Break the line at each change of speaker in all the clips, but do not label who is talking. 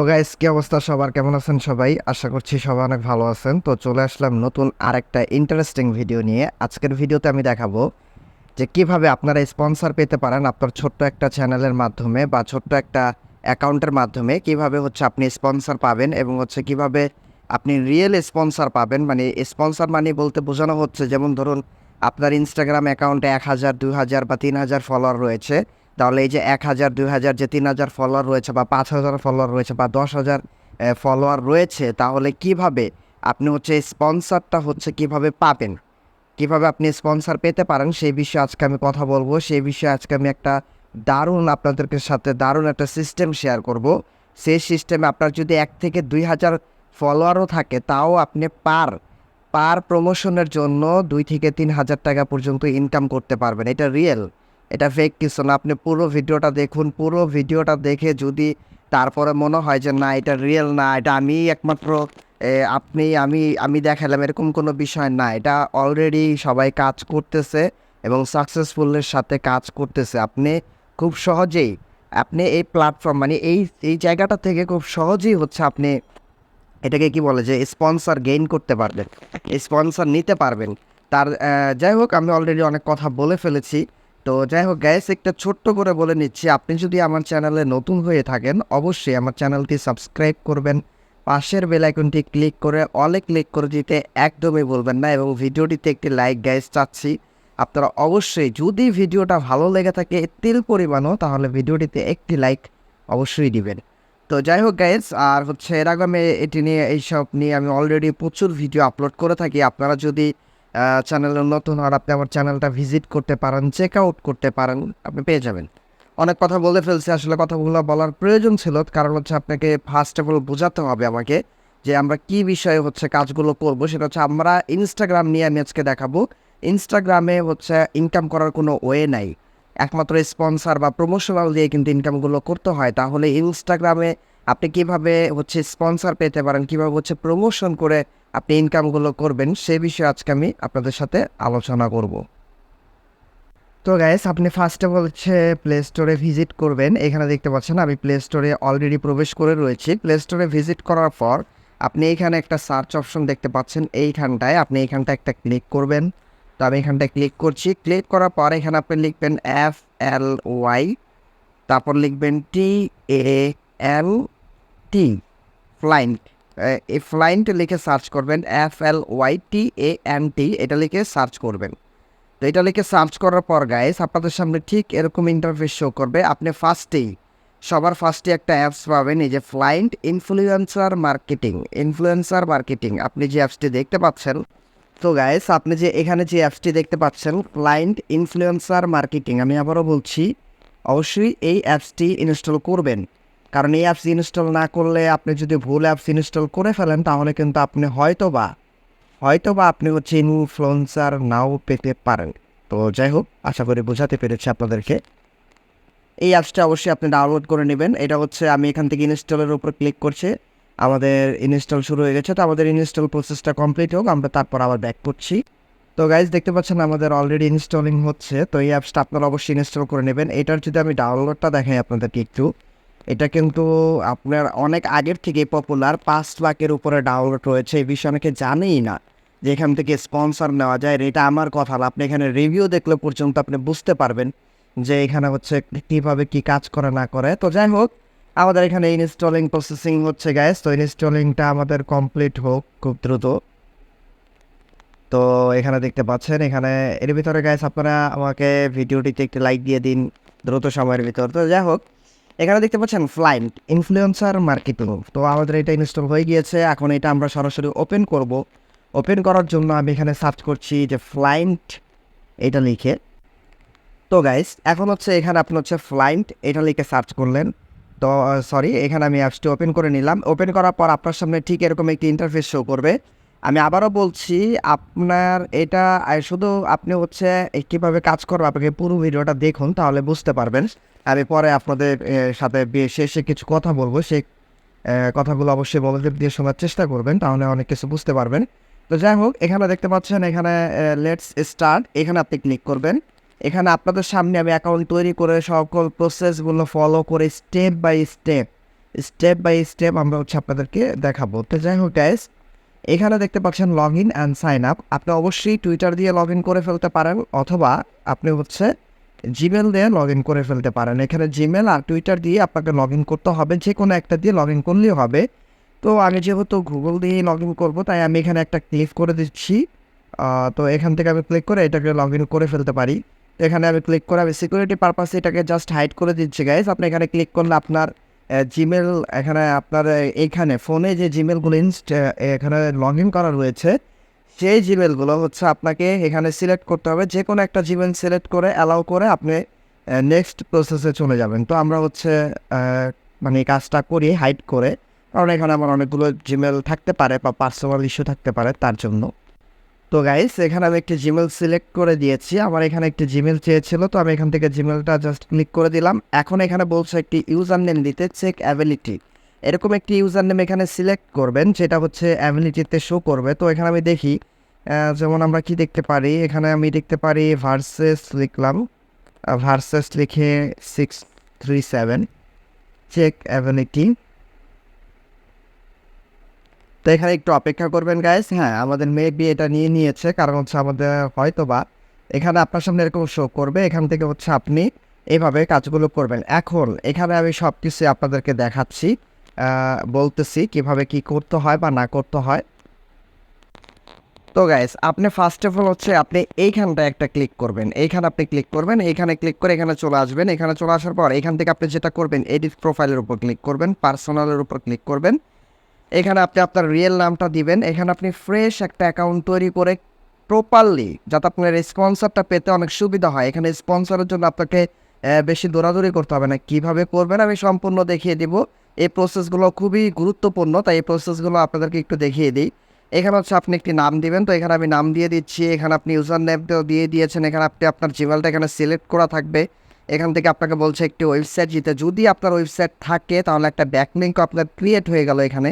তো গাইস কি অবস্থা সবার? কেমন আছেন সবাই? আশা করছি সবাই অনেক ভালো আছেন। তো চলে আসলাম নতুন আরেকটা ইন্টারেস্টিং ভিডিও নিয়ে। আজকের ভিডিওতে আমি দেখাবো যে কীভাবে আপনারা স্পন্সর পেতে পারেন আপনার ছোট্ট একটা চ্যানেলের মাধ্যমে বা ছোট্ট একটা অ্যাকাউন্টের মাধ্যমে। কীভাবে হচ্ছে আপনি স্পন্সর পাবেন এবং হচ্ছে কীভাবে আপনি রিয়েল স্পন্সর পাবেন। মানে স্পন্সর মানে বলতে বোঝানো হচ্ছে, যেমন ধরুন আপনার ইনস্টাগ্রাম অ্যাকাউন্টে এক হাজার, দুই হাজার বা তিন হাজার ফলোয়ার রয়েছে। তাহলে এই যে এক হাজার, দুই হাজার যে তিন হাজার ফলোয়ার রয়েছে বা পাঁচ হাজার ফলোয়ার রয়েছে বা দশ হাজার ফলোয়ার রয়েছে, তাহলে কীভাবে আপনি হচ্ছে স্পন্সরটা হচ্ছে কীভাবে পাবেন? কীভাবে আপনি স্পন্সর পেতে পারেন? সেই বিষয়ে আজকে আমি কথা বলব। সেই বিষয়ে আজকে আমি একটা দারুণ আপনাদেরকে সাথে দারুণ একটা সিস্টেম শেয়ার করব। সেই সিস্টেমে আপনার যদি এক থেকে দুই হাজার ফলোয়ারও থাকে, তাও আপনি পার পার প্রমোশনের জন্য দুই থেকে তিন হাজার টাকা পর্যন্ত ইনকাম করতে পারবেন। এটা রিয়েল এটা ফেক কিছু না। আপনি পুরো ভিডিওটা দেখুন, পুরো ভিডিওটা দেখে যদি তারপরে মনে হয় যে, না, এটা রিয়েল না, এটা আমি একমাত্র আপনি, আমি আমি দেখালাম, এরকম কোনো বিষয় না। এটা অলরেডি সবাই কাজ করতেছে এবং সাকসেসফুলের সাথে কাজ করতেছে। আপনি খুব সহজেই, আপনি এই প্ল্যাটফর্ম মানে এই এই জায়গাটা থেকে খুব সহজেই হচ্ছে আপনি এটাকে কি বলে যে স্পন্সর গেইন করতে পারবেন স্পন্সর নিতে পারবেন। তার যাই হোক, আমি অলরেডি অনেক কথা বলে ফেলেছি। তো যাই হোক গ্যাস একটা ছোট্ট করে বলে নিচ্ছি, আপনি যদি আমার চ্যানেলে নতুন হয়ে থাকেন, অবশ্যই আমার চ্যানেলটি সাবস্ক্রাইব করবেন। পাশের বেল আইকনটি ক্লিক করে অলে ক্লিক করে দিতে একদমই বলবেন না এবং ভিডিওটিতে একটি লাইক গ্যাস চাচ্ছি। আপনারা অবশ্যই যদি ভিডিওটা ভালো লেগে থাকে তিল পরিমাণও, তাহলে ভিডিওটিতে একটি লাইক অবশ্যই দিবেন। তো যাই হোক গাইজ আর হচ্ছে এর আগে আমি এটি নিয়ে, এইসব নিয়ে আমি অলরেডি প্রচুর ভিডিও আপলোড করে থাকি। আপনারা যদি চ্যানেলে নতুন আর আপনি আমার চ্যানেলটা ভিজিট করতে পারেন চেক আউট করতে পারেন, আপনি পেয়ে যাবেন। অনেক কথা বলে ফেলছি, আসলে কথাগুলো বলার প্রয়োজন ছিল, কারণ হচ্ছে আপনাকে ফার্স্ট অফ অল বোঝাতে হবে আমাকে যে আমরা কি বিষয়ে হচ্ছে কাজগুলো করব, সেটা হচ্ছে আমরা ইনস্টাগ্রাম নিয়ে আমি আজকে দেখাবো। ইনস্টাগ্রামে হচ্ছে ইনকাম করার কোনো ওয়ে নাই। একমাত্র স্পন্সর বা প্রমোশনাল দিয়ে কিন্তু ইনকামগুলো করতে হয়। তাহলে ইনস্টাগ্রামে আপনি কীভাবে হচ্ছে স্পন্সর পেতে পারেন, কীভাবে হচ্ছে প্রমোশন করে আপনি ইনকামগুলো করবেন, সে বিষয়ে আজকে আমি আপনাদের সাথে আলোচনা করব। তো গাইস আপনি ফার্স্ট অফ অল হচ্ছে প্লে স্টোরে ভিজিট করবেন। এখানে দেখতে পাচ্ছেন আমি প্লে স্টোরে অলরেডি প্রবেশ করে রয়েছি। প্লে স্টোরে ভিজিট করার পর আপনি এখানে একটা সার্চ অপশন দেখতে পাচ্ছেন। এইখানটায় আপনি এইখানটা একটা ক্লিক করবেন। তো আমি এখানটায় ক্লিক করছি। ক্লিক করার পর এখানে আপনি লিখবেন এফ এল ওয়াই তারপর লিখবেন টি এ এল টি ফ্লাইন্ট এই ফ্লাইন্ট লিখে সার্চ করবেন F L Y T A N T এটা লিখে সার্চ করবেন। তো এটা লিখে সার্চ করার পর গাইস আপনাদের সামনে ঠিক এরকম ইন্টারফেস শো করবে। আপনি ফার্স্টেই সবার ফার্স্টে একটা অ্যাপস পাবেন, এই যে Flytant influencer marketing influencer marketing আপনি যে অ্যাপসটি দেখতে পাচ্ছেন। তো গাইস আপনি যে এখানে যে অ্যাপসটি দেখতে পাচ্ছেন ক্লায়েন্ট ইনফ্লুয়েন্সার মার্কেটিং আমি আবারও বলছি, অবশ্যই এই অ্যাপসটি ইনস্টল করবেন। কারণ এই অ্যাপস ইনস্টল না করলে আপনি যদি ভুল অ্যাপস ইনস্টল করে ফেলেন, তাহলে কিন্তু আপনি হয়তো বা হয়তো বা আপনি হচ্ছে ইনফ্লুয়েন্সার নাও পেতে পারেন। তো যাই হোক, আশা করি বোঝাতে পেরেছি আপনাদেরকে। এই অ্যাপসটা অবশ্যই আপনি ডাউনলোড করে নেবেন। এটা হচ্ছে আমি এখান থেকে ইনস্টলের উপর ক্লিক করছি। আমাদের ইনস্টল শুরু হয়ে গেছে। তো আমাদের ইনস্টল প্রসেসটা কমপ্লিট হোক, আমরা তারপর আবার ব্যাক করছি। তো গাইজ দেখতে পাচ্ছেন আমাদের অলরেডি ইনস্টলিং হচ্ছে। তো এই অ্যাপসটা আপনারা অবশ্যই ইনস্টল করে নেবেন। এটার যদি আমি ডাউনলোডটা দেখাই আপনাদেরকে একটু। এটা কিন্তু আপনার অনেক আগের থেকে পপুলার পাঁচ লাখের উপরে ডাউনলোড রয়েছে, এই বিষয়ে অনেকে জানেই না। যে এখান থেকে স্পন্সর নেওয়া যায় এটা আমার কথা আপনি এখানে রিভিউ দেখলে পর্যন্ত আপনি বুঝতে পারবেন যে এখানে হচ্ছে কীভাবে কি কাজ করে না করে। তো যাই হোক, আমাদের এখানে ইনস্টলিং প্রসেসিং হচ্ছে গ্যাস তো ইনস্টলিংটা আমাদের কমপ্লিট হোক খুব দ্রুত। তো এখানে দেখতে পাচ্ছেন, এখানে এর ভিতরে গ্যাস আপনারা আমাকে ভিডিওটিতে একটি লাইক দিয়ে দিন দ্রুত সময়ের ভিতর। তো যাই হোক এখানে দেখতে পাচ্ছেন ফ্লাইন্ট ইনফ্লুয়েন্সার মার্কেটিং তো আমাদের এটা ইনস্টল হয়ে গিয়েছে, এখন এটা আমরা সরাসরি ওপেন করব। ওপেন করার জন্য আমি এখানে সার্চ করছি যে ফ্লাইন্ট এটা লিখে। তো গাইস এখন হচ্ছে এখানে আপনি হচ্ছে ফ্লাইন্ট এটা লিখে সার্চ করলেন। তো সরি এখানে আমি অ্যাপসটি ওপেন করে নিলাম। ওপেন করার পর আপনার সামনে ঠিক এরকম একটি ইন্টারফেস শো করবে। আমি আবারও বলছি, আপনার এটা শুধু আপনি হচ্ছে কীভাবে কাজ করবে, আপনাকে পুরো ভিডিওটা দেখুন, তাহলে বুঝতে পারবেন। আমি পরে আপনাদের সাথে শেষে কিছু কথা বলব। সেই কথাগুলো অবশ্যই বলতে দিয়ে শোনার চেষ্টা করবেন, তাহলে অনেক কিছু বুঝতে পারবেন। তো যাই হোক, এখানে দেখতে পাচ্ছেন, এখানে লেটস স্টার্ট এখানে আপনি ক্লিক করবেন। এখানে আপনাদের সামনে আমি অ্যাকাউন্ট তৈরি করে সকল প্রসেসগুলো ফলো করে step by step step by step আমরা হচ্ছে আপনাদেরকে দেখাবো। তো যাই হোক গ্যাস এখানে দেখতে পাচ্ছেন log in and sign up আপনি অবশ্যই টুইটার দিয়ে লগ ইন করে ফেলতে পারেন, অথবা আপনি হচ্ছে জিমেল দিয়ে লগ ইন করে ফেলতে পারেন। এখানে জিমেল আর টুইটার দিয়ে আপনাকে লগ ইন করতে হবে। যে কোনো একটা দিয়ে লগ ইন করলেই হবে। তো আমি যেহেতু গুগল দিয়েই লগ ইন করব তাই আমি এখানে একটা ক্লিক করে দিচ্ছি। তো এখান থেকে আমি ক্লিক করে এটাকে লগ ইন করে ফেলতে পারি। তো এখানে আমি ক্লিক করে আমি সিকিউরিটি পারপাসে এটাকে জাস্ট হাইড করে দিচ্ছি গাইজ আপনি এখানে ক্লিক করলে আপনার জিমেল এখানে আপনার আহ, এইখানে ফোনে যে জিমেলগুলো ইনস্ট এখানে লগ ইন করা রয়েছে সেই জিমেলগুলো হচ্ছে আপনাকে এখানে সিলেক্ট করতে হবে যে কোনো একটা জিমেল সিলেক্ট করে অ্যালাউ করে আপনি নেক্সট প্রসেসে চলে যাবেন। তো আমরা হচ্ছে মানে কাজটা করি হাইড করে। কারণ এখানে আমার অনেকগুলো জিমেল থাকতে পারে বা পার্সোনাল ইস্যু থাকতে পারে তার জন্য। তো গাইস এখানে আমি একটি জিমেল সিলেক্ট করে দিয়েছি। আমার এখানে একটি জিমেল চেয়েছিল, তো আমি এখান থেকে জিমেলটা জাস্ট ক্লিক করে দিলাম। এখন এখানে বলছে একটি ইউজার নেম দিতে চেক অ্যাবিলিটি এরকম একটি ইউজার নেম এখানে সিলেক্ট করবেন, যেটা হচ্ছে অ্যাবিলিটিতে শো করবে। তো এখানে আমি দেখি যেমন আমরা কি দেখতে পারি? এখানে আমি দেখতে পারি ভার্সেস লিখলাম ভার্সেস লিখে six three seven check availability তো এখানে একটু অপেক্ষা করবেন গাইস হ্যাঁ আমাদের মেয়ে মেবি এটা নিয়ে নিয়েছে, কারণ হচ্ছে আমাদের হয়তো বা এখানে আপনার সামনে এরকম শো করবে, এখান থেকে হচ্ছে আপনি এইভাবে কাজগুলো করবেন। এখন এখানে আমি সব কিছু আপনাদেরকে দেখাচ্ছি। বলতেছি কীভাবে কি করতে হয় বা না করতে হয়। তো গাইস আপনি ফার্স্ট অফ অল হচ্ছে আপনি এইখানটা একটা ক্লিক করবেন। এইখানে আপনি ক্লিক করবেন, এইখানে ক্লিক করে এখানে চলে আসবেন। এখানে চলে আসার পর এখান থেকে আপনি যেটা করবেন এডিট প্রোফাইলের উপর ক্লিক করবেন পার্সোনালের উপর ক্লিক করবেন। এখানে আপনি আপনার রিয়েল নামটা দিবেন। এখানে আপনি ফ্রেশ একটা অ্যাকাউন্ট তৈরি করে প্রপারলি যাতে আপনার স্পন্সরটা পেতে অনেক সুবিধা হয়। এখানে স্পন্সরের জন্য আপনাকে বেশি দৌড়াদৌড়ি করতে হবে না। কীভাবে করবেন আমি সম্পূর্ণ দেখিয়ে দিব। এই প্রসেসগুলো খুবই গুরুত্বপূর্ণ, তাই এই প্রসেসগুলো আপনাদেরকে একটু দেখিয়ে দিই। এখানে হচ্ছে আপনি একটি নাম দিবেন, তো এখানে আমি নাম দিয়ে দিচ্ছি, এখানে আপনি ইউজার নেমটাও দিয়ে দিয়েছেন, এখানে আপনি আপনার জিমেলটা এখানে সিলেক্ট করা থাকবে। এখান থেকে আপনাকে বলছে একটি ওয়েবসাইট দিতে যদি আপনার ওয়েবসাইট থাকে, তাহলে একটা ব্যাকলিঙ্কও আপনার ক্রিয়েট হয়ে গেল এখানে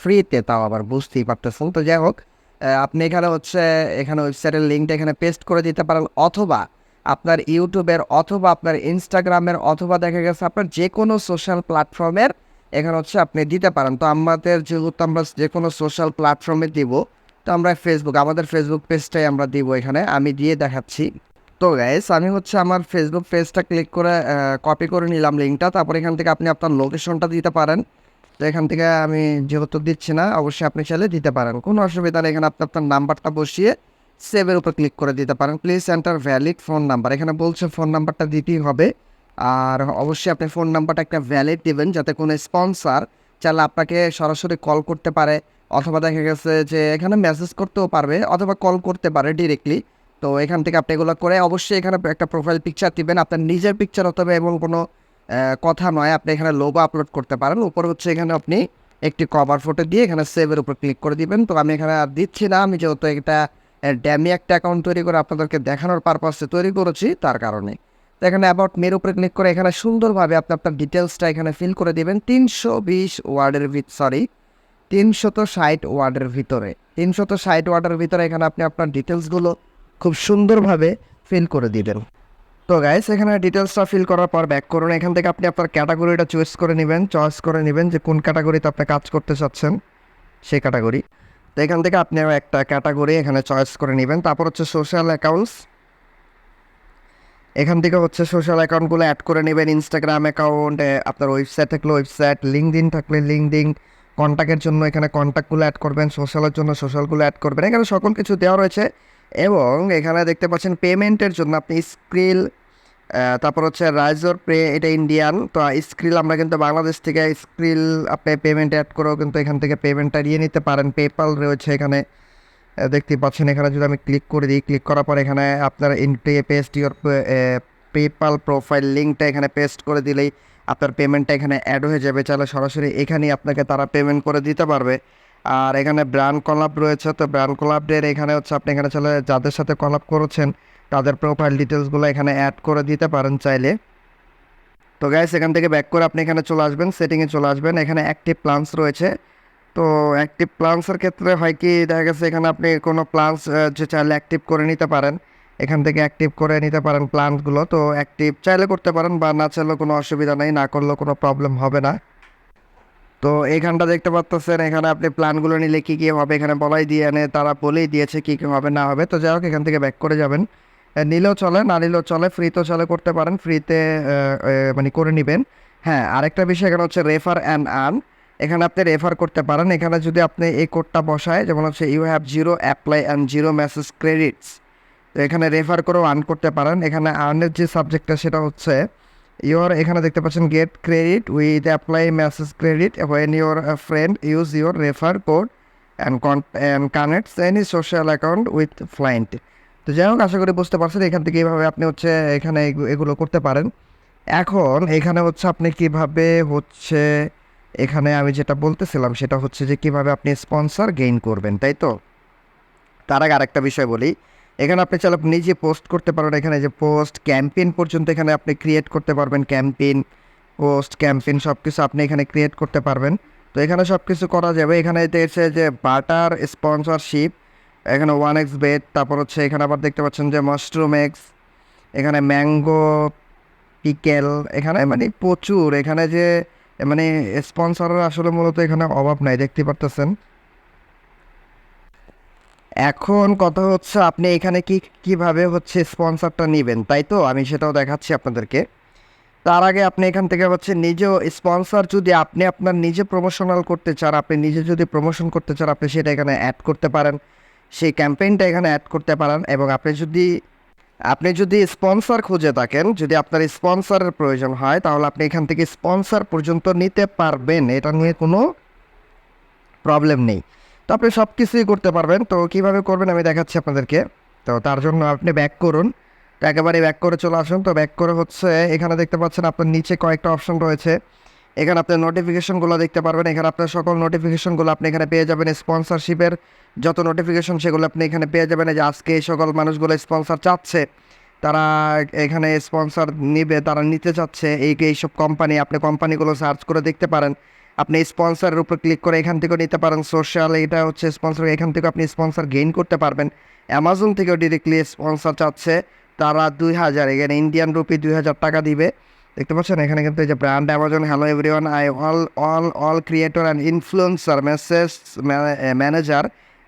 ফ্রিতে তাও আবার বুঝতেই পারতেছেন। তো যাই হোক আপনি এখানে হচ্ছে, এখানে ওয়েবসাইটের লিঙ্কটা এখানে পেস্ট করে দিতে পারেন, অথবা আপনার ইউটিউবের অথবা আপনার ইনস্টাগ্রামের অথবা দেখা গেছে আপনার যে কোনো সোশ্যাল প্ল্যাটফর্মের এখানে হচ্ছে আপনি দিতে পারেন। তো আমাদের যেহেতু আমরা যে কোনো সোশ্যাল প্ল্যাটফর্মে দিব, তো আমরা ফেসবুক আমাদের ফেসবুক পেজটাই আমরা দিব এখানে। আমি দিয়ে দেখাচ্ছি। তো গাইস আমি হচ্ছে আমার ফেসবুক পেজটা ক্লিক করে কপি করে নিলাম লিঙ্কটা তারপর এখান থেকে আপনি আপনার লোকেশনটা দিতে পারেন। তো এখান থেকে আমি যেহেতু দিচ্ছি না, অবশ্যই আপনি চাইলে দিতে পারেন। কোনো অসুবিধা নেই, এখানে আপনি আপনার নাম্বারটা বসিয়ে সেভের উপর ক্লিক করে দিতে পারেন। Please enter valid phone number এখানে বলছে ফোন নাম্বারটা দিতেই হবে। আর অবশ্যই আপনি ফোন নাম্বারটা একটা ভ্যালিড দিবেন যাতে কোনো স্পন্সার চাইলে আপনাকে সরাসরি কল করতে পারে অথবা দেখা গেছে যে এখানে মেসেজ করতেও পারবে অথবা কল করতে পারে ডিরেক্টলি তো এখান থেকে আপনি এগুলো করে অবশ্যই এখানে একটা প্রোফাইল পিকচার দিবেন। আপনার নিজের পিকচার হতে হবে এবং কোনো কথা নয়, আপনি এখানে লোগো আপলোড করতে পারেন। উপর হচ্ছে এখানে আপনি একটি কভার ফটো দিয়ে এখানে সেভের উপর ক্লিক করে দিবেন। তো আমি এখানে আর দিচ্ছি না। আমি যেহেতু এটা ড্যামি একটা অ্যাকাউন্ট তৈরি করে আপনাদেরকে দেখানোর পারপাসে তৈরি করেছি, তার কারণে। এখানে অ্যাবাউট মের উপরে ক্লিক করে এখানে সুন্দরভাবে আপনি আপনার ডিটেলসটা এখানে ফিল করে দিবেন। তিনশো বিশ ওয়ার্ডের ভিত সরি তিনশত ষাট ওয়ার্ডের ভিতরে। তিনশত ষাট ওয়ার্ডের ভিতরে এখানে আপনি আপনার ডিটেলসগুলো খুব সুন্দরভাবে ফিল করে দিবেন। তো গাইস এখানে ডিটেলসটা ফিল করার পর ব্যাক করুন। এখান থেকে আপনি আপনার ক্যাটাগরিটা চয়েস করে নেবেন। চয়েস করে নেবেন যে কোন ক্যাটাগরিতে আপনি কাজ করতে চাচ্ছেন, সেই ক্যাটাগরি তো এখান থেকে আপনি একটা ক্যাটাগরি এখানে চয়েস করে নেবেন। তারপর হচ্ছে সোশ্যাল অ্যাকাউন্টস এখান থেকে হচ্ছে সোশ্যাল অ্যাকাউন্টগুলো অ্যাড করে নেবেন ইনস্টাগ্রাম অ্যাকাউন্ট আপনার ওয়েবসাইট থাকলে ওয়েবসাইট লিঙ্কডিন থাকলে লিঙ্কডিন কন্ট্যাক্টের জন্য এখানে কন্ট্যাক্টগুলো অ্যাড করবেন সোশ্যালের জন্য সোশ্যালগুলো অ্যাড করবেন, এখানে সকল কিছু দেওয়া রয়েছে এবং এখানে দেখতে পাচ্ছেন পেমেন্টের জন্য আপনি স্ক্রিল তারপর হচ্ছে রাইজর পে এটা ইন্ডিয়ান তো স্ক্রিল আমরা কিন্তু বাংলাদেশ থেকে স্ক্রিল আপনি পেমেন্ট অ্যাড করেও কিন্তু এখান থেকে পেমেন্টটা নিয়ে নিতে পারেন পেপাল রয়েছে এখানে। আহ, দেখতেই পাচ্ছেন এখানে যদি আমি ক্লিক করে দিই ক্লিক করার পর এখানে আপনার ইনটে পেস্ট ইউর পেপাল প্রোফাইল লিঙ্কটা এখানে পেস্ট করে দিলেই আপনার পেমেন্টটা এখানে অ্যাড হয়ে যাবে। চাইলে সরাসরি এখানেই আপনাকে তারা পেমেন্ট করে দিতে পারবে। আর এখানে ব্র্যান্ড কলাপ রয়েছে তো ব্র্যান্ড কলাপের এখানে হচ্ছে আপনি এখানে চলে যাদের সাথে কলাপ করেছেন তাদের প্রোফাইল ডিটেলসগুলো এখানে অ্যাড করে দিতে পারেন চাইলে। তো গ্যাস এখান থেকে ব্যাক করে আপনি এখানে চলে আসবেন সেটিংয়ে চলে আসবেন। এখানে অ্যাক্টিভ প্লান্স রয়েছে। তো অ্যাক্টিভ প্লান্সের ক্ষেত্রে হয় কি, দেখা গেছে এখানে আপনি কোনো প্লান্স যে চাইলে অ্যাক্টিভ করে নিতে পারেন, এখান থেকে অ্যাক্টিভ করে নিতে পারেন প্লান্টগুলো তো অ্যাক্টিভ চাইলে করতে পারেন বা না চাইলেও কোনো অসুবিধা নেই, না করলেও কোনো প্রবলেম হবে না। তো এখানটা দেখতে পাচ্ছেন এখানে আপনি প্ল্যানগুলো নিলে কী কী হবে, এখানে বলাই দিয়ে আনে তারা বলেই দিয়েছে কী কী হবে, না হবে, তো যাই হোক, এখান থেকে ব্যাক করে যাবেন। নিলেও চলে, না নিলেও চলে ফ্রিতেও চলে করতে পারেন ফ্রিতে মানে করে নেবেন। হ্যাঁ আরেকটা বিষয় এখানে হচ্ছে রেফার অ্যান্ড আর্ন এখানে আপনি রেফার করতে পারেন। এখানে যদি আপনি এই কোডটা বসায়, যেমন হচ্ছে you have zero apply and zero message credits তো এখানে রেফার করেও আর্ন করতে পারেন। এখানে আর্নের যে সাবজেক্টটা সেটা হচ্ছে ইউর এখানে দেখতে পাচ্ছেন get credit with apply message credit when your friend use your refer code and and connects any social account with Flytant তো যাই হোক, আশা করি বুঝতে পারছেন, এখান থেকে এইভাবে আপনি হচ্ছে এখানে এগু- এগুলো করতে পারেন। এখন এখানে হচ্ছে আপনি কীভাবে হচ্ছে এখানে আমি যেটা বলতেছিলাম সেটা হচ্ছে যে কীভাবে আপনি স্পন্সর গেইন করবেন, তাই তো? তার আগে আরেকটা বিষয় বলি। এখানে আপনি চাইলে নিজে পোস্ট করতে পারেন, এখানে যে পোস্ট ক্যাম্পেইন পর্যন্ত এখানে আপনি ক্রিয়েট করতে পারবেন ক্যাম্পেইন পোস্ট ক্যাম্পেইন সব কিছু আপনি এখানে ক্রিয়েট করতে পারবেন। তো এখানে সব কিছু করা যাবে। এখানে এসে যে বাটার স্পন্সরশিপ এখানে ওয়ান এক্স বেড তারপর হচ্ছে এখানে আবার দেখতে পাচ্ছেন যে মাশরুম এক্স এখানে ম্যাঙ্গো পিকেল এখানে মানে প্রচুর। এখানে যে মানে স্পন্সরের আসলে মূলত এখানে অভাব নাই, দেখতে পারতেছেন। এখন কথা হচ্ছে আপনি এখানে কি, কীভাবে হচ্ছে স্পন্সরটা নেবেন, তাই তো? আমি সেটাও দেখাচ্ছি আপনাদেরকে। তার আগে আপনি এখান থেকে হচ্ছে নিজেও স্পন্সর যদি আপনি আপনার নিজে প্রমোশনাল করতে চান, আপনি নিজে যদি প্রমোশন করতে চান, আপনি সেটা এখানে অ্যাড করতে পারেন। সেই ক্যাম্পেইনটা এখানে অ্যাড করতে পারেন এবং আপনি যদি আপনি যদি স্পন্সর খুঁজে থাকেন, যদি আপনার স্পন্সরের প্রয়োজন হয়, তাহলে আপনি এখান থেকে স্পন্সর পর্যন্ত নিতে পারবেন। এটা নিয়ে কোনো প্রবলেম নেই। তো আপনি সব কিছুই করতে পারবেন। তো কীভাবে করবেন আমি দেখাচ্ছি আপনাদেরকে। তো তার জন্য আপনি ব্যাক করুন। তো একেবারে ব্যাক করে চলে আসুন। তো ব্যাক করে হচ্ছে, এখানে দেখতে পাচ্ছেন আপনার নিচে কয়েকটা অপশন রয়েছে। এখানে আপনার নোটিফিকেশনগুলো দেখতে পারবেন। এখানে আপনার সকল নোটিফিকেশনগুলো আপনি এখানে পেয়ে যাবেন স্পন্সরশিপের যত নোটিফিকেশন সেগুলো আপনি এখানে পেয়ে যাবেন। যে আজকে এই সকল মানুষগুলো স্পন্সর চাচ্ছে, তারা এখানে স্পন্সর নিবে, তারা নিতে চাচ্ছে। এই এইসব কোম্পানি আপনি কোম্পানিগুলো সার্চ করে দেখতে পারেন। আপনি স্পন্সরের উপর ক্লিক করে এখান থেকেও নিতে পারেন। সোশ্যাল এটা হচ্ছে স্পন্সর এখান থেকে আপনি স্পন্সর গেইন করতে পারবেন। অ্যামাজন থেকেও ডিরেক্টলি স্পন্সর চাচ্ছে। তারা দুই হাজার, এখানে ইন্ডিয়ান রুপি দুই হাজার টাকা দিবে। দেখতে পাচ্ছেন? এখানে কিন্তু এই যে brand Amazon hello everyone I all all all creator and influencer message manager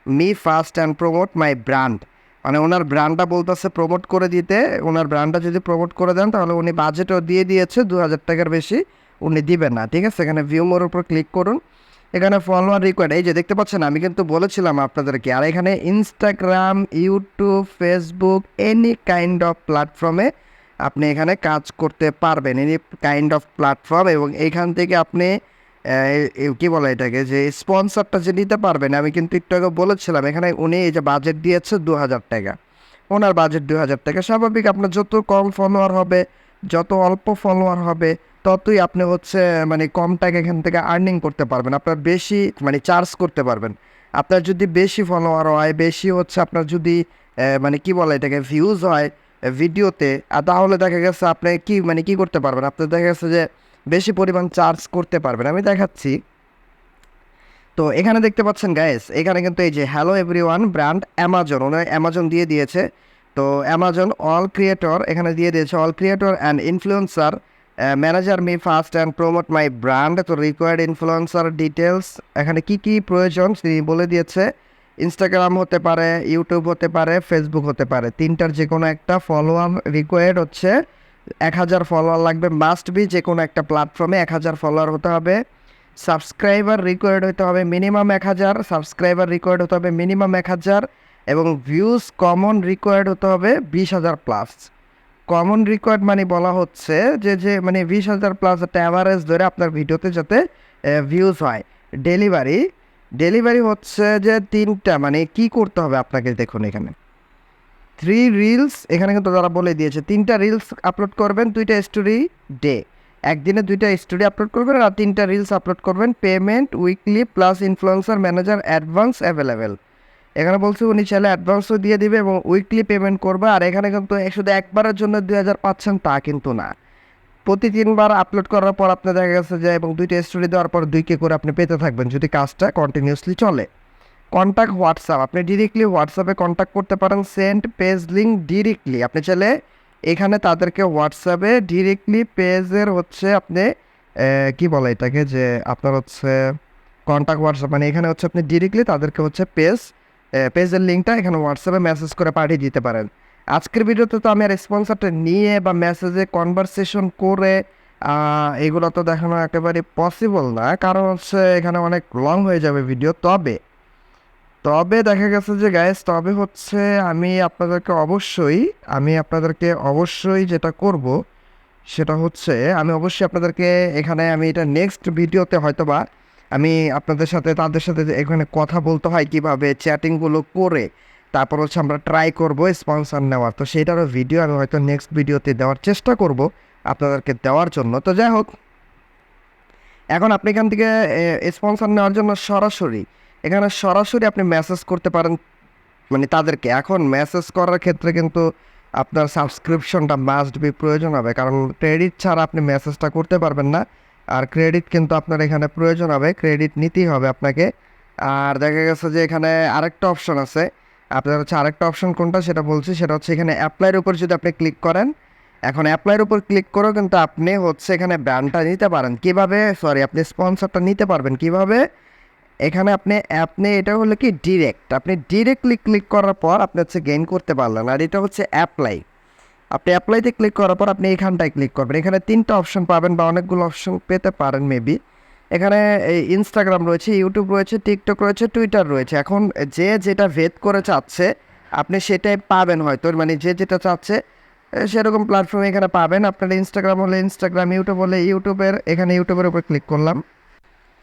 me first and promote my brand মানে ওনার ব্র্যান্ডটা বলতেছে প্রমোট করে দিতে। ওনার ব্র্যান্ডটা যদি প্রমোট করে দেন, তাহলে উনি বাজেটও দিয়ে দিয়েছে দু হাজার টাকার বেশি উনি দিবেন না, ঠিক আছে? এখানে ভিউ মোর উপর ক্লিক করুন। এখানে ফলোয়ার রিকোয়ার্ড এই যে দেখতে পাচ্ছেন? আমি কিন্তু বলেছিলাম আপনাদেরকে, আর এখানে Instagram YouTube Facebook any kind of প্ল্যাটফর্মে আপনি এখানে কাজ করতে পারবেন। এনি কাইন্ড অফ প্ল্যাটফর্ম এবং এইখান থেকে আপনি কী বলে এটাকে? যে স্পন্সরটা যে নিতে পারবেন, আমি কিন্তু একটু আগে বলেছিলাম, এখানে উনি এই যে বাজেট দিয়েছে দু হাজার টাকা। ওনার বাজেট দু হাজার টাকা। স্বাভাবিক আপনার যত কম ফলোয়ার হবে, যত অল্প ফলোয়ার হবে, ততই আপনি হচ্ছে মানে কম টাকা এখান থেকে আর্নিং করতে পারবেন। আপনার বেশি মানে চার্জ করতে পারবেন। আপনার যদি বেশি ফলোয়ার হয়, বেশি হচ্ছে আপনার যদি মানে কি বলে এটাকে? ভিউজ হয় ভিডিওতে তাহলে দেখা গেছে আপনি কি মানে কি করতে পারবেন? আপনার দেখা গেছে যে বেশি পরিমাণ চার্জ করতে পারবেন। আমি দেখাচ্ছি। তো এখানে দেখতে পাচ্ছেন গাইস এখানে কিন্তু এই যে hello everyone brand Amazon owner Amazon দিয়ে দিয়েছে। তো অ্যামাজন অল ক্রিয়েটর এখানে দিয়ে দিয়েছে all creator and influencer manager me first and promote my brand তো রিকোয়ার্ড ইনফ্লুয়েন্সার ডিটেলস এখানে কি কি প্রয়োজন তিনি বলে দিয়েছে। ইনস্টাগ্রাম হতে পারে ইউটিউব হতে পারে ফেসবুক হতে পারে। তিনটার যে কোনো একটা ফলোয়ার রিকোয়ার্ড হচ্ছে, এক হাজার ফলোয়ার লাগবে। মাস্ট বি যে কোনো একটা প্ল্যাটফর্মে এক হাজার ফলোয়ার হতে হবে। সাবস্ক্রাইবার রিকোয়ার্ড হতে হবে মিনিমাম এক হাজার সাবস্ক্রাইবার রিকোয়ার্ড হতে হবে মিনিমাম এক হাজার এবং ভিউজ কমন রিকোয়ার্ড হতে হবে বিশ হাজার প্লাস কমন রিকোয়ার্ড মানে বলা হচ্ছে যে যে মানে বিশ হাজার প্লাস একটা অ্যাভারেজ ধরে আপনার ভিডিওতে যাতে ভিউজ হয়। ডেলিভারি ডেলিভারি হচ্ছে যে তিনটা মানে কি করতে হবে আপনাকে দেখুন এখানে। থ্রি রিলস এখানে কিন্তু তারা বলে দিয়েছে, তিনটা রিলস আপলোড করবেন, দুইটা স্টোরি ডে একদিনে দুইটা স্টোরি আপলোড করবেন আর তিনটা রিলস আপলোড করবেন payment weekly plus influencer manager advance available এখানে বলছে উনি চাইলে অ্যাডভান্সও দিয়ে দিবে এবং উইকলি পেমেন্ট করবে, আর এখানে কিন্তু শুধু একবারের জন্য দুই হাজার পাচ্ছেন তা কিন্তু না। প্রতি তিনবার আপলোড করার পর আপনার দেখা গেছে যে এবং দুইটা স্টোরি দেওয়ার পর দুই কে করে আপনি পেতে থাকবেন যদি কাজটা কন্টিনিউসলি চলে। কন্ট্যাক্ট হোয়াটসঅ্যাপ আপনি ডিরেক্টলি হোয়াটসঅ্যাপে কন্ট্যাক্ট করতে পারেন সেন্ড পেজ লিঙ্ক ডিরেক্টলি আপনি চাইলে এখানে তাদেরকে হোয়াটসঅ্যাপে ডিরেক্টলি পেজের হচ্ছে আপনি কি বলে এটাকে যে আপনার হচ্ছে কন্ট্যাক্ট হোয়াটসঅ্যাপ মানে এখানে হচ্ছে আপনি ডিরেক্টলি তাদেরকে হচ্ছে পেজ পেজের লিঙ্কটা এখানে হোয়াটসঅ্যাপে মেসেজ করে পাঠিয়ে দিতে পারেন। আজকের ভিডিওতে তো আমি আর স্পন্সারটা নিয়ে বা মেসেজে কনভারসেশন করে এগুলো তো দেখানো একেবারে পসিবল না। কারণ হচ্ছে এখানে অনেক লং হয়ে যাবে ভিডিও তবে তবে দেখা গেছে যে গ্যাস তবে হচ্ছে আমি আপনাদেরকে অবশ্যই, আমি আপনাদেরকে অবশ্যই যেটা করব, সেটা হচ্ছে আমি অবশ্যই আপনাদেরকে এখানে আমি এটা নেক্সট ভিডিওতে হয়তো বা আমি আপনাদের সাথে, তাদের সাথে এখানে কথা বলতে হয়, কীভাবে চ্যাটিংগুলো করে তারপর হচ্ছে আমরা ট্রাই করব স্পন্সর নেওয়ার। তো সেটারও ভিডিও আমি হয়তো নেক্সট ভিডিওতে দেওয়ার চেষ্টা করব আপনাদেরকে দেওয়ার জন্য। তো যাই হোক, এখন আপনি এখান থেকে স্পন্সর নেওয়ার জন্য সরাসরি, এখানে সরাসরি আপনি মেসেজ করতে পারেন মানে তাদেরকে। এখন মেসেজ করার ক্ষেত্রে কিন্তু আপনার সাবস্ক্রিপশনটা মাস্ট বি প্রয়োজন হবে, কারণ ক্রেডিট ছাড়া আপনি মেসেজটা করতে পারবেন না, আর ক্রেডিট কিন্তু আপনার এখানে প্রয়োজন হবে ক্রেডিট নিতেই হবে আপনাকে। আর দেখা গেছে যে এখানে আরেকটা অপশন আছে আপনার হচ্ছে আরেকটা অপশন কোনটা সেটা বলছি, সেটা হচ্ছে এখানে অ্যাপ্লাইয়ের উপর যদি আপনি ক্লিক করেন, এখন অ্যাপ্লাইয়ের উপর ক্লিক করেও কিন্তু আপনি হচ্ছে এখানে ব্যানটা নিতে পারেন। কীভাবে? সরি আপনি স্পন্সরটা নিতে পারবেন কীভাবে? এখানে আপনি আপনি এটা হলো কি ডিরেক্ট আপনি ডিরেক্টলি ক্লিক করার পর আপনি হচ্ছে গেইন করতে পারলেন। আর এটা হচ্ছে অ্যাপ্লাই আপনি অ্যাপ্লাইতে ক্লিক করার পর আপনি এখানটায় ক্লিক করবেন। এখানে তিনটা অপশন পাবেন বা অনেকগুলো অপশন পেতে পারেন মেবি এখানে ইনস্টাগ্রাম রয়েছে ইউটিউব রয়েছে টিকটক রয়েছে টুইটার রয়েছে। এখন যে যেটা ভেদ করে চাচ্ছে, আপনি সেটাই পাবেন হয়তো। মানে যে যেটা চাচ্ছে সেরকম প্ল্যাটফর্ম এখানে পাবেন। আপনার ইনস্টাগ্রাম হলে ইনস্টাগ্রাম ইউটিউব হলে ইউটিউবের এখানে ইউটিউবের উপর ক্লিক করলাম।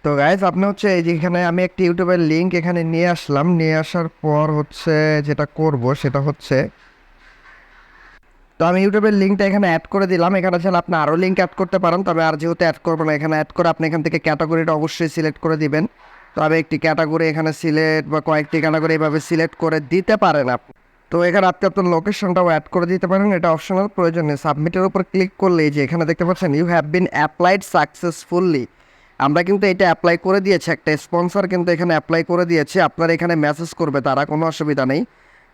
তো গাইজ আপনি হচ্ছে এই যেখানে আমি একটি ইউটিউবের লিঙ্ক এখানে নিয়ে আসলাম। নিয়ে আসার পর হচ্ছে যেটা করব, সেটা হচ্ছে তো আমি ইউটিউবের লিঙ্কটা এখানে অ্যাড করে দিলাম। এখানে চাইলে আপনি আরও লিঙ্ক অ্যাড করতে পারেন, তবে আর যেহেতু অ্যাড করবেন না, এখানে অ্যাড করে আপনি এখান থেকে ক্যাটাগরিটা অবশ্যই সিলেক্ট করে দিবেন। তবে একটি ক্যাটাগরি এখানে সিলেক্ট বা কয়েকটি ক্যাটাগরি এভাবে সিলেক্ট করে দিতে পারেন আপনি। তো এখানে আপনি আপনার লোকেশনটাও অ্যাড করে দিতে পারেন, এটা অপশনাল প্রয়োজন নেই। সাবমিটের উপর ক্লিক করলেই যে এখানে দেখতে পাচ্ছেন you have been applied successfully আমরা কিন্তু এটা অ্যাপ্লাই করে দিয়েছি, একটা স্পন্সর কিন্তু এখানে অ্যাপ্লাই করে দিয়েছে, আপনার এখানে মেসেজ করবে, তারা কোনো অসুবিধা নেই।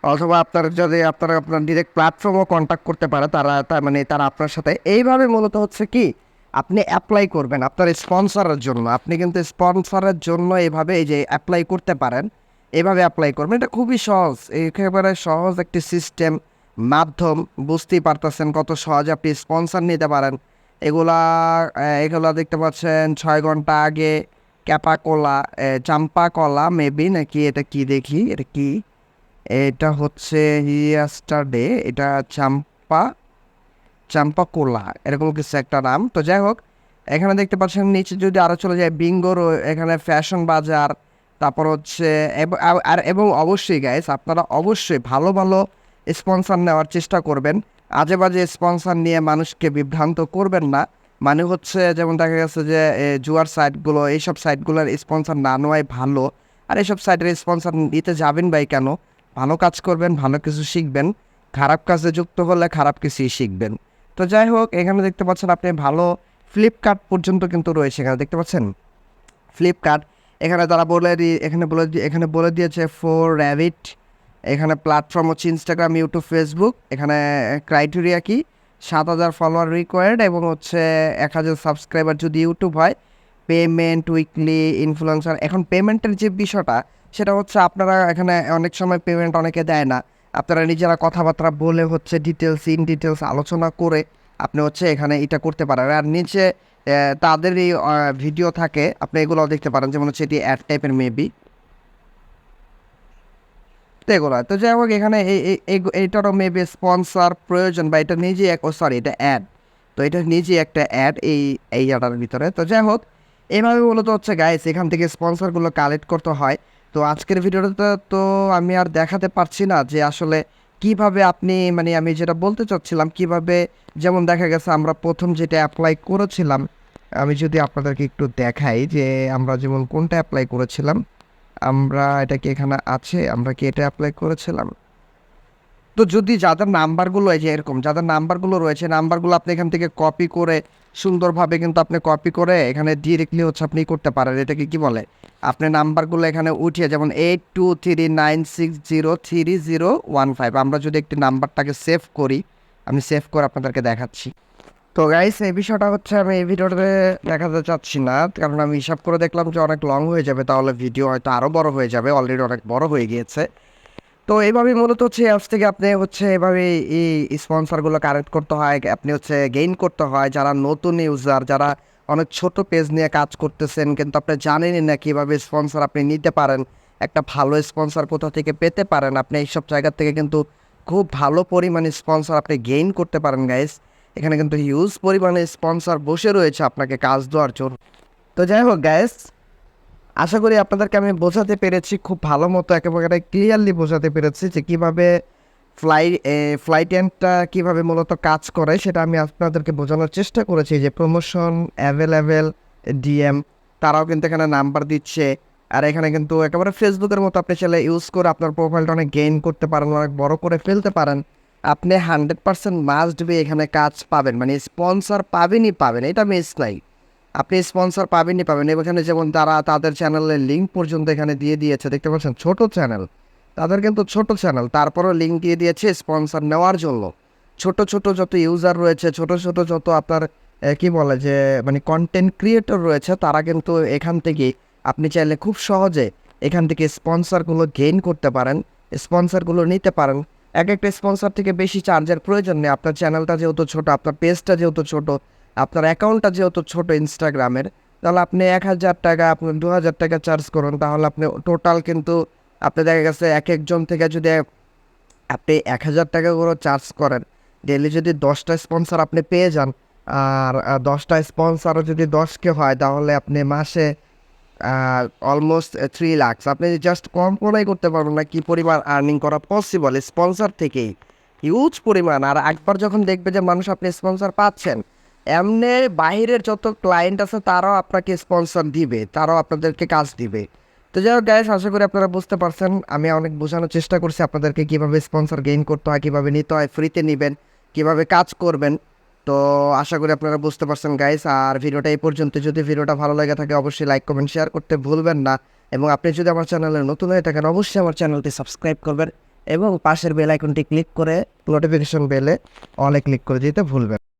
অথবা আপনার যদি আপনারা আপনার ডিরেক্ট প্ল্যাটফর্মও কন্ট্যাক্ট করতে পারে, তারা তার মানে তারা আপনার সাথে। এইভাবে মূলত হচ্ছে কি, আপনি অ্যাপ্লাই করবেন আপনার স্পন্সরের জন্য। আপনি কিন্তু স্পন্সরের জন্য এইভাবে এই যে অ্যাপ্লাই করতে পারেন এভাবে অ্যাপ্লাই করবেন। এটা খুবই সহজ, একেবারে সহজ একটি সিস্টেম মাধ্যম। বুঝতেই পারতেছেন কত সহজে আপনি স্পন্সর নিতে পারেন। এগুলা এগুলা দেখতে পাচ্ছেন ছয় ঘণ্টা আগে ক্যাপা কলা চাম্পা কলা মেবি নাকি এটা কি দেখি? এটা কি? এটা হচ্ছে ইয়াস্টারডে এটা চাম্পা চাম্পা কোলা এরকম কিছু একটা নাম। তো যাই হোক, এখানে দেখতে পাচ্ছেন, নিচে যদি আরও চলে যায় বিঙ্গোর এখানে ফ্যাশন বাজার, তারপর হচ্ছে আর- আর এবং অবশ্যই গাইস আপনারা অবশ্যই ভালো ভালো স্পন্সর নেওয়ার চেষ্টা করবেন। আজে বাজে স্পন্সর নিয়ে মানুষকে বিভ্রান্ত করবেন না। মানে হচ্ছে, যেমন দেখা গেছে যে জুয়ার সাইটগুলো এইসব সাইটগুলোর স্পন্সর না নেওয়াই ভালো। আর এইসব সাইটের স্পন্সর নিতে যাবেন ভাই কেন? ভালো কাজ করবেন, ভালো কিছু শিখবেন, খারাপ কাজে যুক্ত হলে খারাপ কিছুই শিখবেন। তো যাই হোক, এখানে দেখতে পাচ্ছেন আপনি ভালো ফ্লিপকার্ট পর্যন্ত কিন্তু রয়েছে এখানে, দেখতে পাচ্ছেন? ফ্লিপকার্ট এখানে তারা বলে এখানে বলে এখানে বলে দিয়েছে ফোর র্যাবিট এখানে প্ল্যাটফর্ম হচ্ছে ইনস্টাগ্রাম ইউটিউব ফেসবুক এখানে ক্রাইটেরিয়া কি? সাত হাজার ফলোয়ার রিকোয়ার্ড এবং হচ্ছে এক হাজার সাবস্ক্রাইবার যদি ইউটিউব হয় পেমেন্ট উইকলি ইনফ্লুয়েন্সার এখন পেমেন্টের যে বিষয়টা সেটা হচ্ছে আপনারা এখানে অনেক সময় পেমেন্ট অনেকে দেয় না। আপনারা নিজেরা কথাবার্তা বলে হচ্ছে ডিটেলস ইন ডিটেলস আলোচনা করে আপনি হচ্ছে এখানে এটা করতে পারেন। আর নিচে তাদের এই ভিডিও থাকে, আপনি এগুলো দেখতে পারেন। যেমন হচ্ছে এটি অ্যাড টাইপের মেবি তো এগুলো। তো যাই হোক, এখানে এই- এই- এই- এইটারও মেবি স্পন্সর প্রয়োজন বা এটা নিজেই এক ও সরি এটা অ্যাড তো এটা নিজেই একটা অ্যাড এই এই ইয়াটার ভিতরে। তো যাই হোক এইভাবে মূলত হচ্ছে গাইস এখান থেকে স্পন্সরগুলো কালেক্ট করতে হয়। তো আজকের ভিডিওটা তো আমি আর দেখাতে পারছি না যে আসলে কীভাবে আপনি মানে আমি যেটা বলতে চাচ্ছিলাম, কীভাবে যেমন দেখা গেছে আমরা প্রথম যেটা অ্যাপ্লাই করেছিলাম, আমি যদি আপনাদেরকে একটু দেখাই যে আমরা যেমন কোনটা অ্যাপ্লাই করেছিলাম, আমরা এটা কি এখানে আছে, আমরা কি এটা অ্যাপ্লাই করেছিলাম? তো যদি যাদের নাম্বারগুলো এই যে এরকম, যাদের নাম্বারগুলো রয়েছে, নাম্বারগুলো আপনি এখান থেকে কপি করে সুন্দরভাবে কিন্তু আপনি কপি করে এখানে ডিরেক্টলি হচ্ছে আপনি করতে পারেন। এটাকে কি বলে? আপনি নাম্বারগুলো এখানে উঠিয়ে যেমন eight two three nine six zero three zero one five আমরা যদি একটি নাম্বারটাকে সেভ করি, আমি সেভ করে আপনাদেরকে দেখাচ্ছি। তো গাইস এই বিষয়টা হচ্ছে আমি এই ভিডিওতে দেখাতে চাচ্ছি না, কারণ আমি হিসাব করে দেখলাম যে অনেক লং হয়ে যাবে, তাহলে ভিডিও হয়তো আরও বড় হয়ে যাবে অলরেডি অনেক বড় হয়ে গিয়েছে। তো এইভাবে মূলত হচ্ছে অ্যাপস থেকে আপনি হচ্ছে এভাবে এই স্পন্সরগুলো কারেক্ট করতে হয়, আপনি হচ্ছে গেইন করতে হয়, যারা নতুন ইউজার যারা অনেক ছোট পেজ নিয়ে কাজ করতেছেন, কিন্তু আপনি জানেনই না কীভাবে স্পন্সর আপনি নিতে পারেন, একটা ভালো স্পন্সর কোথা থেকে পেতে পারেন, আপনি এইসব জায়গা থেকে কিন্তু খুব ভালো পরিমাণে স্পন্সর আপনি গেইন করতে পারেন গাইস এখানে কিন্তু হিউজ পরিমাণে স্পন্সর বসে রয়েছে আপনাকে কাজ দেওয়ার জন্য। তো যাই হোক গ্যাস আশা করি আপনাদেরকে আমি বোঝাতে পেরেছি খুব ভালো মতো, একেবারে ক্লিয়ারলি বোঝাতে পেরেছি যে কীভাবে ফ্লাই ফ্লাইট এন্ডটা কীভাবে মূলত কাজ করে, সেটা আমি আপনাদেরকে বোঝানোর চেষ্টা করেছি যে প্রমোশন অ্যাভেলেবেল ডিএম তারাও কিন্তু এখানে নাম্বার দিচ্ছে। আর এখানে কিন্তু একেবারে ফেসবুকের মতো আপনি চাইলে ইউজ করে আপনার প্রোফাইলটা অনেক গেইন করতে পারেন, অনেক বড় করে ফেলতে পারেন। আপনি হান্ড্রেড পার্সেন্ট মাস্ট বি এখানে কাজ পাবেন মানে স্পন্সর পাবেনই পাবেন, এটা মিস নাই। আপনি স্পন্সর পাবেনই পাবেন। এখানে যেমন তারা তাদের চ্যানেলের লিঙ্ক পর্যন্ত এখানে দিয়ে দিয়েছে। দেখতে পাচ্ছেন, ছোট চ্যানেল তাদের কিন্তু ছোট চ্যানেল তারপরও লিঙ্ক দিয়ে দিয়েছে স্পন্সর নেওয়ার জন্য। ছোট ছোট যত ইউজার রয়েছে, ছোট ছোট যত আপনার কি বলে যে মানে কন্টেন্ট ক্রিয়েটর রয়েছে, তারা কিন্তু এখান থেকে আপনি চাইলে খুব সহজে এখান থেকে স্পন্সরগুলো গেইন করতে পারেন স্পন্সরগুলো নিতে পারেন। এক একটা স্পন্সর থেকে বেশি চার্জের প্রয়োজন নেই। আপনার চ্যানেলটা যেহেতু ছোট, আপনার পেজটা যেহেতু ছোট আপনার অ্যাকাউন্টটা যেহেতু ছোট ইনস্টাগ্রামের তাহলে আপনি এক হাজার টাকা, আপনি দু হাজার টাকা চার্জ করুন, তাহলে আপনি টোটাল কিন্তু আপনি দেখা গেছে এক একজন থেকে যদি আপনি এক হাজার টাকা করে চার্জ করেন ডেলি যদি দশটা স্পন্সর আপনি পেয়ে যান, আর দশটা স্পন্সরও যদি দশকে হয়, তাহলে আপনি মাসে অলমোস্ট থ্রি লাখস আপনি জাস্ট করেই করতে পারবেন না, কী পরিমাণ আর্নিং করা পসিবল স্পন্সর থেকেই। হিউজ পরিমাণ। আর একবার যখন দেখবে যে মানুষ আপনি স্পন্সর পাচ্ছেন এমনি বাইরের যত ক্লায়েন্ট আছে, তারাও আপনাকে স্পন্সর দিবে, তারাও আপনাদেরকে কাজ দিবে। তো যাই হোক গ্যাস আশা করি আপনারা বুঝতে পারছেন। আমি অনেক বোঝানোর চেষ্টা করছি আপনাদেরকে কীভাবে স্পন্সর গেইন করতে হয়, কীভাবে নিতে হয় ফ্রিতে নেবেন, কীভাবে কাজ করবেন। তো আশা করি আপনারা বুঝতে পারছেন গাইস আর ভিডিওটা এই পর্যন্ত। যদি ভিডিওটা ভালো লাগে থাকে, অবশ্যই লাইক কমেন্ট শেয়ার করতে ভুলবেন না। এবং আপনি যদি আমার চ্যানেলে নতুন হয়ে থাকেন, অবশ্যই আমার চ্যানেলটি সাবস্ক্রাইব করবেন এবং পাশের বেল আইকনটি ক্লিক করে নোটিফিকেশন বেলে অলে ক্লিক করে দিতে ভুলবেন